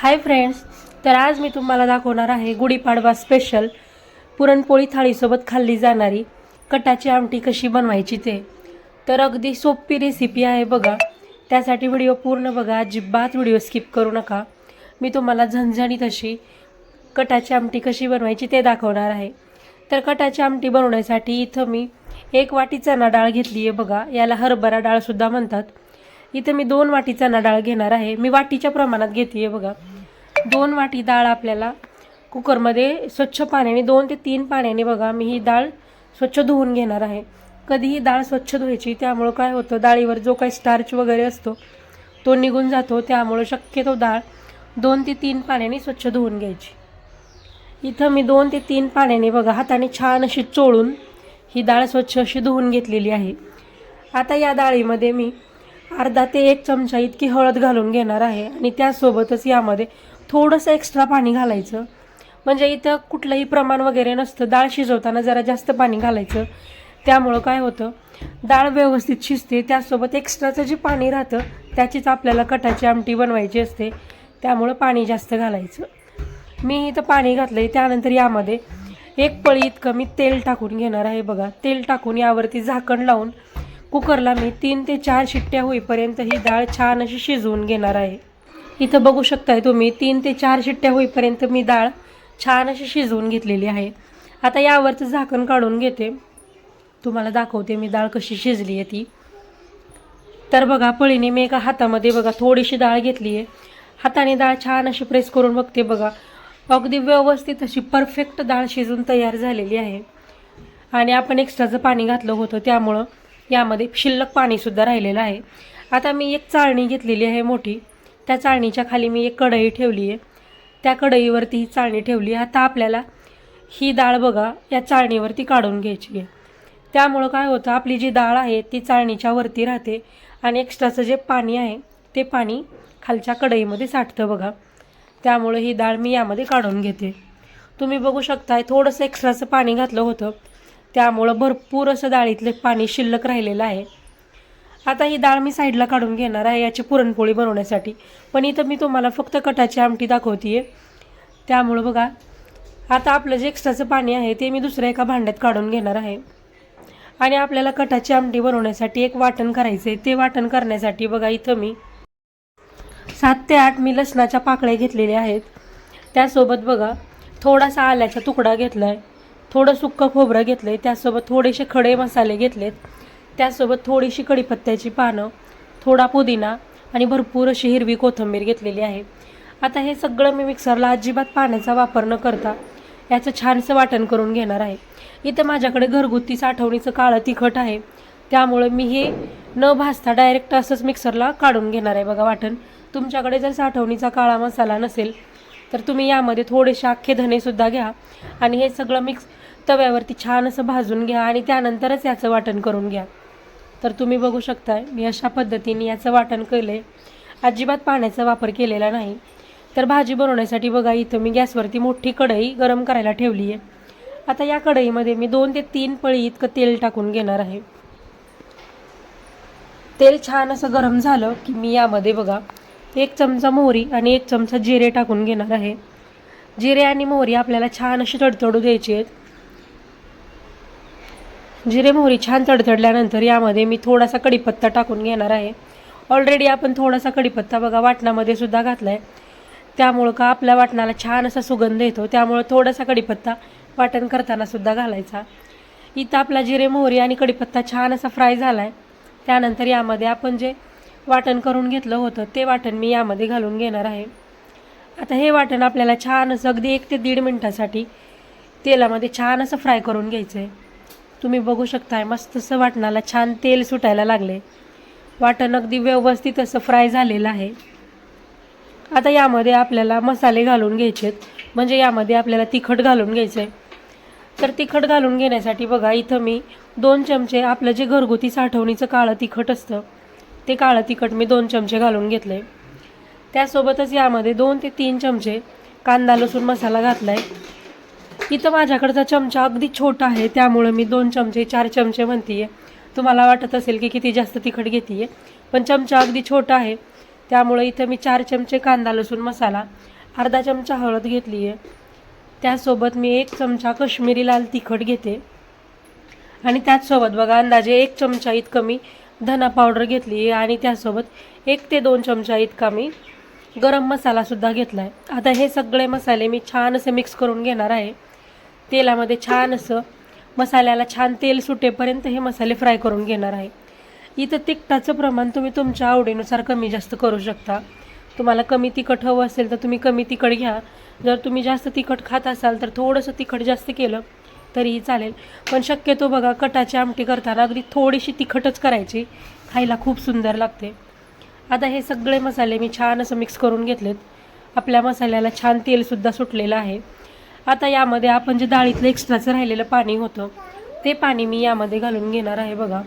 Hi friends तर आज मी तुम्हाला दाखवणार आहे गुढीपाडवा स्पेशल पुरणपोळी थाळीसोबत खाल्ली जाणारी कटाची आमटी कशी बनवायची ते. तर अगदी सोपी रेसिपी आहे बघा. त्यासाठी व्हिडिओ पूर्ण बघा अजिबात व्हिडिओ स्किप करू नका. मी तुम्हाला झणझणीत अशी कटाची आमटी कशी बनवायची ते दाखवणार आहे. तर कटाची आमटी बनवण्यासाठी इथं मी एक वाटी चणा डाळ घेतली आहे बघा. याला हरभरा डाळसुद्धा म्हणतात. इथं मी दोन वाटी चणा डाळ घेणार आहे. मी वाटीच्या प्रमाणात घेते आहे बघा. दोन वाटी डाळ आपल्याला कुकरमध्ये स्वच्छ पाण्याने दोन ते तीन पाण्याने बघा मी ही डाळ स्वच्छ धुवून घेणार आहे. कधीही डाळ स्वच्छ धुवायची त्यामुळं काय होतं डाळीवर जो काही स्टार्च वगैरे असतो तो निघून जातो त्यामुळं शक्यतो डाळ दोन ते तीन पाण्याने स्वच्छ धुवून घ्यायची. इथं मी दोन ते तीन पाण्याने बघा हाताने छान अशी चोळून ही डाळ स्वच्छ अशी धुवून घेतलेली आहे. आता या डाळीमध्ये मी अर्धा ते एक चमचा इतकी हळद घालून घेणार आहे आणि त्यासोबतच यामध्ये थोडंसं एक्स्ट्रा पाणी घालायचं. म्हणजे इथं कुठलंही प्रमाण वगैरे नसतं. डाळ शिजवताना जरा जास्त पाणी घालायचं. त्यामुळं काय होतं? डाळ व्यवस्थित शिजते. त्यासोबत एक्स्ट्राचं जे पाणी राहतं त्याचीच आपल्याला कटाची आमटी बनवायची असते. त्यामुळं पाणी जास्त घालायचं. मी इथं पाणी घातलं आहे त्यानंतर यामध्ये एक पळी इतकं मी तेल टाकून घेणार आहे बघा. तेल टाकून यावरती झाकण लावून कुकरला मी तीन ते चार शिट्ट्या होईपर्यंत ही डाळ छान अशी शिजवून घेणार आहे. इथं बघू शकताय तुम्ही तीन ते चार शिट्ट्या होईपर्यंत मी डाळ छान अशी शिजवून घेतलेली आहे. आता यावरचं झाकण काढून घेते. तुम्हाला दाखवते मी डाळ कशी शिजली आहे ती. तर बघा पळीने मी एका हातामध्ये बघा थोडीशी डाळ घेतली आहे. हाताने डाळ छान अशी प्रेस करून बघते बघा. अगदी व्यवस्थित अशी परफेक्ट डाळ शिजून तयार झालेली आहे. आणि आपण एक्स्ट्राचं पाणी घातलं होतं त्यामुळं यामध्ये शिल्लक पाणीसुद्धा राहिलेलं आहे. आता मी एक चाळणी घेतलेली आहे मोठी. त्या चाळणीच्या खाली मी एक कढई ठेवली आहे. त्या कढईवरती ही चाळणी ठेवली आहे. आता आपल्याला ही डाळ बघा या चाळणीवरती काढून घ्यायची आहे. त्यामुळं काय होतं आपली जी डाळ आहे ती चाळणीच्या वरती राहते आणि एक्स्ट्राचं जे पाणी आहे ते पाणी खालच्या कढईमध्ये साठतं बघा. त्यामुळं ही डाळ मी यामध्ये काढून घेते. तुम्ही बघू शकताय थोडंसं एक्स्ट्राचं पाणी घातलं होतं. त्यामुळं भरपूर असं डाळीतलं पाणी शिल्लक राहिलेलं आहे. आता ही डाळ मी साईडला काढून घेणार आहे याची पुरणपोळी बनवण्यासाठी. पण इथं मी तुम्हाला फक्त कटाची आमटी दाखवते आहे त्यामुळं बघा आता आपलं जे एक्स्ट्राचं पाणी आहे ते मी दुसऱ्या एका भांड्यात काढून घेणार आहे. आणि आपल्याला कटाची आमटी बनवण्यासाठी एक वाटण करायचं आहे ते वाटण करण्यासाठी बघा इथं मी सात ते आठ मी लसणाच्या पाकळ्या घेतलेल्या आहेत. त्यासोबत बघा थोडासा आल्याचा तुकडा घेतला आहे थोडं सुक्कं खोबरं घेतलं आहे त्यासोबत थोडेसे खडे मसाले घेतलेत त्यासोबत थोडीशी कढीपत्त्याची पानं थोडा पुदिना आणि भरपूर अशी हिरवी कोथिंबीर घेतलेली आहे. आता हे सगळं मी मिक्सरला अजिबात पाण्याचा वापर न करता याचं छानसं वाटण करून घेणार आहे. इथं माझ्याकडे घरगुती साठवणीचं काळं तिखट आहे. त्यामुळे मी हे न भाजता डायरेक्ट असंच मिक्सरला काढून घेणार आहे बघा वाटण. तुमच्याकडे जर साठवणीचा काळा मसाला नसेल तर तुम्ही यामध्ये थोडेसे अख्खे धनेसुद्धा घ्या आणि हे सगळं मिक्स तव्यावरती छान असं भाजून घ्या आणि त्यानंतरच याचं वाटण करून घ्या. तर तुम्ही बघू शकताय मी अशा पद्धतीने याचं वाटण केलं आहे अजिबात पाण्याचा वापर केलेला नाही. तर भाजी बनवण्यासाठी बघा इथं मी गॅसवरती मोठी कढई गरम करायला ठेवली आहे आता या कढईमध्ये मी दोन ते तीन पळी इतकं तेल टाकून घेणार आहे. तेल छान असं गरम झालं की मी यामध्ये बघा एक चमचा मोहरी आणि एक चमचा जिरे टाकून घेणार आहे. जिरे आणि मोहरी आपल्याला छान अशी तडतडू द्यायची आहेत. जिरे मोहरी छान तडतडल्यानंतर यामध्ये मी थोडासा कढीपत्ता टाकून घेणार आहे. ऑलरेडी आपण थोडासा कढीपत्ता बघा वाटणामध्ये सुद्धा घातला आहे त्यामुळं का आपल्या वाटणाला छान असा सुगंध येतो त्यामुळं थोडासा कढीपत्ता वाटण करताना सुद्धा घालायचा. इथं आपला जिरे मोहरी आणि कढीपत्ता छान असा फ्राय झाला आहे त्यानंतर यामध्ये आपण जे वाटण करून घेतलं होतं ते वाटण मी यामध्ये घालून घेणार आहे. आता हे वाटण आपल्याला छान असं अगदी एक ते दीड मिनटासाठी तेलामध्ये छान असं फ्राय करून घ्यायचं आहे तुम्ही बघू शकताय मस्त असं वाटणाला छान तेल सुटायला लागले. वाटण अगदी व्यवस्थित असं फ्राय झालेलं आहे. आता यामध्ये आपल्याला मसाले घालून घ्यायचे आहेत म्हणजे यामध्ये आपल्याला तिखट घालून घ्यायचं आहे तर तिखट घालून घेण्यासाठी बघा इथं मी दोन चमचे आपलं जे घरगुती साठवणीचं काळं तिखट असतं ते काळं तिखट मी दोन चमचे घालून घेतलं आहे त्यासोबतच यामध्ये दोन ते तीन चमचे कांदा लसूण मसाला घातला आहे इथं माझ्याकडचा चमचा अगदी छोटा आहे त्यामुळं मी दोन चमचे चार चमचे म्हणते आहे तुम्हाला वाटत असेल की किती जास्त तिखट घेते आहे पण चमचा अगदी छोटा आहे. त्यामुळे इथं मी चार चमचे कांदा लसूण मसाला अर्धा चमचा हळद घेतली आहे त्यासोबत मी एक चमचा कश्मीरी लाल तिखट घेते. आणि त्याचसोबत बघा अंदाजे एक चमचा इतकं मी धना पावडर घेतली आहे आणि त्यासोबत एक ते दोन चमचा इतका मी गरम मसालासुद्धा घेतला आहे आता हे सगळे मसाले मी छान असे मिक्स करून घेणार आहे. तेलामध्ये छान असं मसाल्याला छान तेल सुटेपर्यंत हे मसाले फ्राय करून घेणार आहे. इथं तिखटाचं प्रमाण तुम्ही तुमच्या आवडीनुसार कमी जास्त करू शकता. तुम्हाला कमी तिखट हवं असेल तर तुम्ही कमी तिखट घ्या. जर तुम्ही जास्त तिखट खात असाल तर थोडंसं तिखट जास्त केलं तरीही चालेल. पण शक्यतो बघा कटाची आमटी करताना अगदी थोडीशी तिखटच करायची. खायला खूप सुंदर लागते. आता हे सगळे मसाले मी छान असं मिक्स करून घेतलेत. आपल्या मसाल्याला छान तेलसुद्धा सुटलेलं आहे. आता यामध्ये आपण जे डाळीतलं एक्स्ट्राचं राहिलेलं पाणी होतं ते पाणी मी यामध्ये घालून घेणार आहे बघा.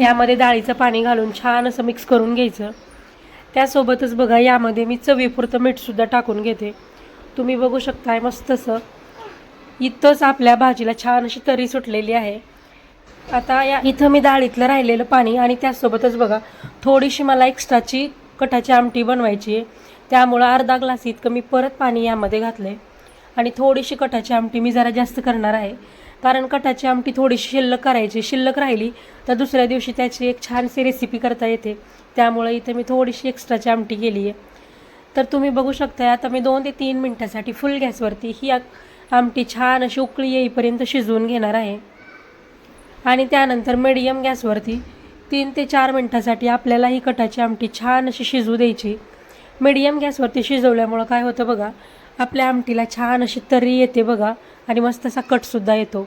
यामध्ये डाळीचं पाणी घालून छान असं मिक्स करून घ्यायचं. त्यासोबतच बघा यामध्ये मी चवीपुरतं मीठसुद्धा टाकून घेते. तुम्ही बघू शकताय मस्त असं. इथंच आपल्या भाजीला छान अशी तरी सुटलेली आहे. आता या इथं मी डाळीतलं राहिलेलं पाणी आणि त्यासोबतच बघा थोडीशी मला एक्स्ट्राची कटाची आमटी बनवायची आहे. त्यामुळं अर्धा ग्लास इतकं मी परत पाणी यामध्ये घातलं आहे आणि थोडीशी कटाची आमटी मी जरा जास्त करणार आहे. कारण कटाची आमटी थोडीशी शिल्लक करायची. शिल्लक राहिली तर दुसऱ्या दिवशी त्याची एक छानशी रेसिपी करता येते. त्यामुळं इथे मी थोडीशी एक्स्ट्राची आमटी केली आहे तर तुम्ही बघू शकता आता मी दोन ते तीन मिनटासाठी फुल गॅसवरती ही आमटी छान अशी उकळी येईपर्यंत शिजवून घेणार आहे. आणि त्यानंतर मिडियम गॅसवरती तीन ते चार मिनटासाठी आपल्याला ही कटाची आमटी छान अशी शिजू द्यायची. मिडियम गॅसवरती शिजवल्यामुळं काय होतं बघा आपल्या आमटीला छान अशी तर्री येते बघा आणि मस्त असा कटसुद्धा येतो.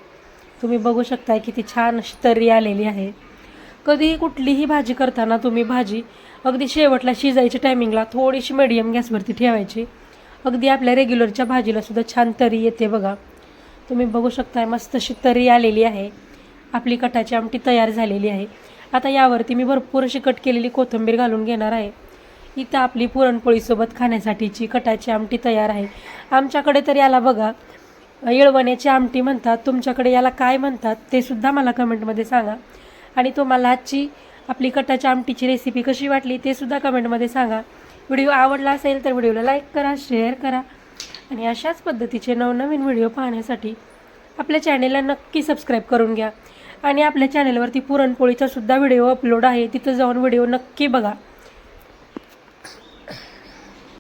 तुम्ही बघू शकताय किती छान अशी तर्री आलेली आहे. कधीही कुठलीही भाजी करताना तुम्ही भाजी अगदी शेवटला शिजायच्या टायमिंगला थोडीशी मिडियम गॅसवरती ठेवायची. अगदी आपल्या रेग्युलरच्या भाजीलासुद्धा छान तरी येते बघा. तुम्ही बघू शकताय मस्त अशी तरी आलेली आहे. आपली कटाची आमटी तयार झालेली आहे. आता यावरती मी भरपूर अशी कट केलेली कोथिंबीर घालून घेणार आहे. इथं आपली पुरणपोळीसोबत खाण्यासाठीची कटाची आमटी तयार आहे. आमच्याकडे तर याला बघा येळवण्याची आमटी म्हणतात. तुमच्याकडे याला काय म्हणतात ते सुद्धा मला कमेंटमध्ये सांगा. आणि तुम्हाला आजची आपली कटाच्या आमटीची रेसिपी कशी वाटली ते सुद्धा कमेंटमध्ये सांगा. व्हिडिओ आवडला असेल तर व्हिडिओला लाईक करा शेअर करा. आणि अशाच पद्धतीचे नवनवीन व्हिडिओ पाहण्यासाठी आपल्या चॅनेलला नक्की सबस्क्राईब करून घ्या. आणि आपल्या चॅनेलवरती पुरणपोळीचा सुद्धा व्हिडिओ अपलोड आहे तिथं जाऊन व्हिडिओ नक्की बघा.